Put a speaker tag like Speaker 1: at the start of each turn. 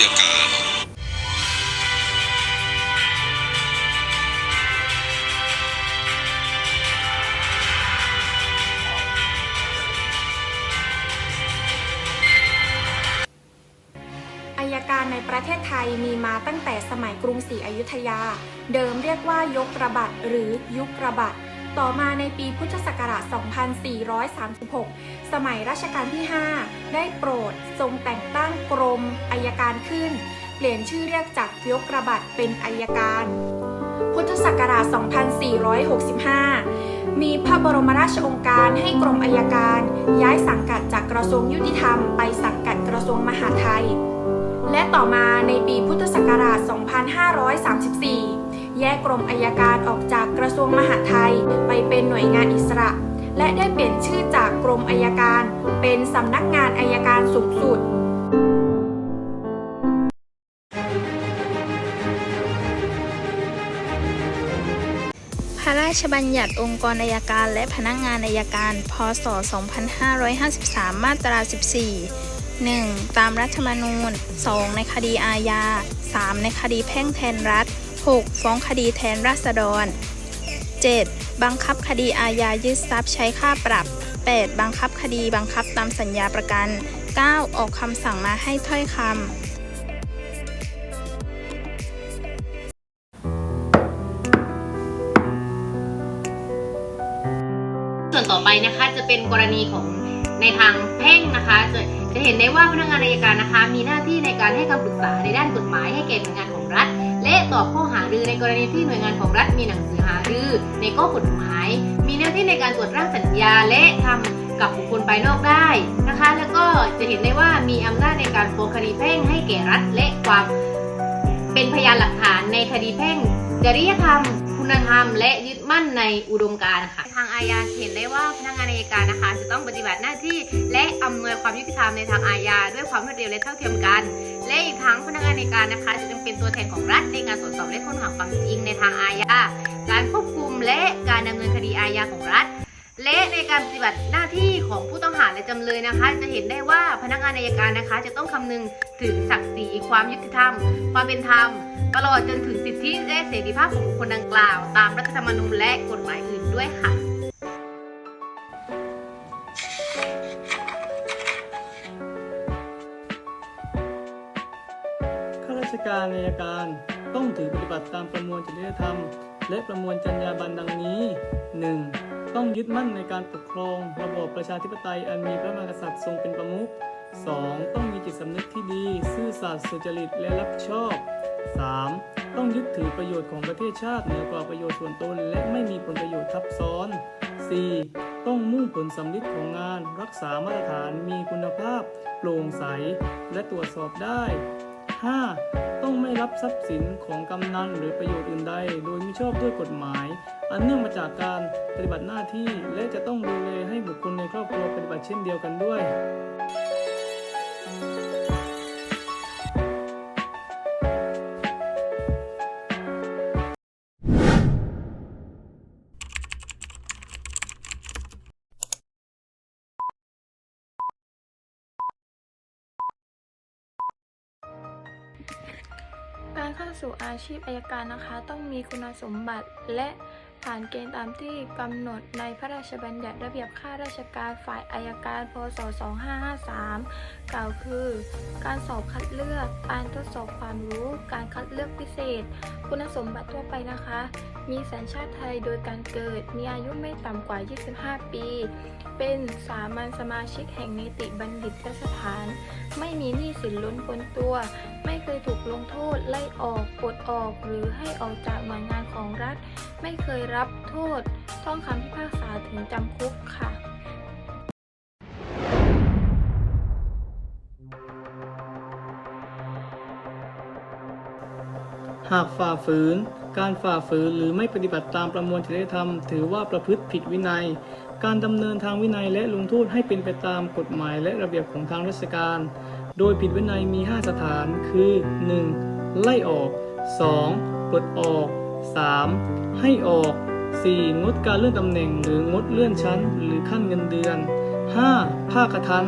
Speaker 1: ยการ
Speaker 2: อายการในประเทศไทยมีมาตั้งแต่สมัยกรุงศรีอยุธยา เดิมเรียกว่ายกระบัดหรือยุคระบัด ต่อมาในปีพุทธศักราช 2436 สมัยรัชกาลที่ 5 ได้โปรดทรงแต่งตั้งกรมอายการขึ้น เปลี่ยนชื่อเรียกจากยกระบัดเป็นอายการ พุทธศักราช 2465 มีพระบรมราชองค์การให้กรมอายการ ย้ายสังกัดจากกระทรวงยุติธรรม ไปสังกัดกระทรวงมหาดไทย และต่อมาในปีพุทธศักราช 2534 แยกกรมอายการออกจากกระทรวงมหาดไทย ไปเป็นหน่วยงานอิสระ และได้เปลี่ยนชื่อจากกรมอายการ เป็นสำนักงานอายการสูงสุด
Speaker 3: พระราชบัญญัติองค์กรอัยการและพนักงานอัยการ พศ 2553 มาตรา 14 1. ตามรัฐธรรมนูญ 2. ในคดีอาญา 3. ในคดีแพ่งแทนรัฐ 6. ฟ้องคดีแทนราษฎร 7. บังคับคดีอาญายึดทรัพย์ใช้ค่าปรับ 8. บังคับคดีบังคับตามสัญญาประกัน 9. ออกคำสั่งมาให้ถ้อยคำ
Speaker 4: ส่วนต่อไปนะคะจะเป็นกรณีของในทางแพ่งนะคะ จะจะเห็นได้ว่าพนักงานอัยการนะคะ มีหน้าที่ในการให้คำปรึกษาในด้านกฎหมายให้แก่หน่วยงานของรัฐ อบข้อหารือในกรณีที่หน่วยงานของรัฐมีหนังสือหารือในข้อกฎหมาย มีหน้าที่ในการตรวจร่างสัญญาและทำกับบุคคลภายนอกได้นะคะ แล้วก็จะเห็นได้ว่ามีอำนาจในการฟ้องคดีแพ่งให้แก่รัฐและความเป็นพยานหลักฐานในคดีแพ่งจริยธรรม คุณธรรม และยึดมั่นในอุดมการณ์ค่ะ ทางอาญาเห็นได้ว่าพนักงานอัยการนะคะ จะต้องปฏิบัติหน้าที่และอำนวยความยุติธรรมในทางอาญาด้วยความรวดเร็วและเท่าเทียมกัน และอีกทั้งพนักงานอัยการนะคะ จะยังเป็นตัวแทนของรัฐในการตรวจสอบและค้นหาความจริงในทางอาญาการควบคุมและการดำเนินคดีอาญาของรัฐ และในการปฏิบัติหน้าที่ของผู้ต้องหาและจำเลยนะคะ จะเห็นได้ว่าพนักงานอัยการนะคะ จะต้องคำนึงถึงศักดิ์ศรีความยุติธรรม ความเป็นธรรม ตลอดจนถึงสิทธิและเสรีภาพของบุคคลดังกล่าว ตามรัฐธรรมนูญและกฎหมายอื่นด้วยค่ะ
Speaker 5: ข้าราชการอัยการต้องถือปฏิบัติตามประมวลจริยธรรม และประมวลจรรยาบรรณดังนี้ 1. ต้องยึดมั่นในการปกครองระบอบประชาธิปไตยอันมีพระมหากษัตริย์ทรงเป็นประมุข 2. ต้องมีจิตสำนึกที่ดี ซื่อสัตย์สุจริตและรับผิดชอบ 3. ต้องยึดถือประโยชน์ของประเทศชาติเหนือกว่าประโยชน์ส่วนตน และไม่มีผลประโยชน์ทับซ้อน 4. ต้องมุ่งผลสำลิดของงาน รักษามาตรฐานมีคุณภาพ โปร่งใส และตรวจสอบได้ 5. ้รับทรัพย์สินของกำนันหรือประโยชน์อื่นใด โดยมิชอบด้วยกฎหมาย อันเนื่องมาจากการปฏิบัติหน้าที่และจะต้องดูแลให้บุคคลในครอบครัวปฏิบัติเช่นเดียวกันด้วย
Speaker 3: เข้าสู่อาชีพอายการนะคะ ต้องมีคุณสมบัติและผ่านเกณฑ์ตามที่กำหนดในพระราชบัญญัติระเบียบข้าราชการฝ่ายอายการพศ 2553 กล่าวคือ การสอบคัดเลือก การทดสอบความรู้ การคัดเลือกพิเศษ คุณสมบัติทั่วไปนะคะ มีสัญชาติไทยโดยการเกิด มีอายุไม่ต่ำกว่า 25 ปี เป็นสามัญสมาชิกแห่งนิติบัณฑิตสถาน ไม่มีหนี้สินล้นพ้นตัว ไม่เคยถูก โทษ ไล่ออกปลดออก หรือให้ออกจากหน่วยงานของรัฐ ไม่เคยรับโทษ ต้องคำพิพากษาถึงจำคุกค่ะ
Speaker 5: หากฝ่าฝืน การฝ่าฝืนหรือไม่ปฏิบัติตามประมวลจริยธรรม ถือว่าประพฤติผิดวินัย การดำเนินทางวินัยและลงโทษให้เป็นไปตามกฎหมายและระเบียบของทางราชการ โดยผิดวินัยมี 5 สถานคือ 1. ไล่ออก 2. ปลดออก 3. ให้ออก 4. งดการเลื่อนตำแหน่งหรืองดเลื่อนชั้น หรือขั้นเงินเดือน 5. ภาคทัน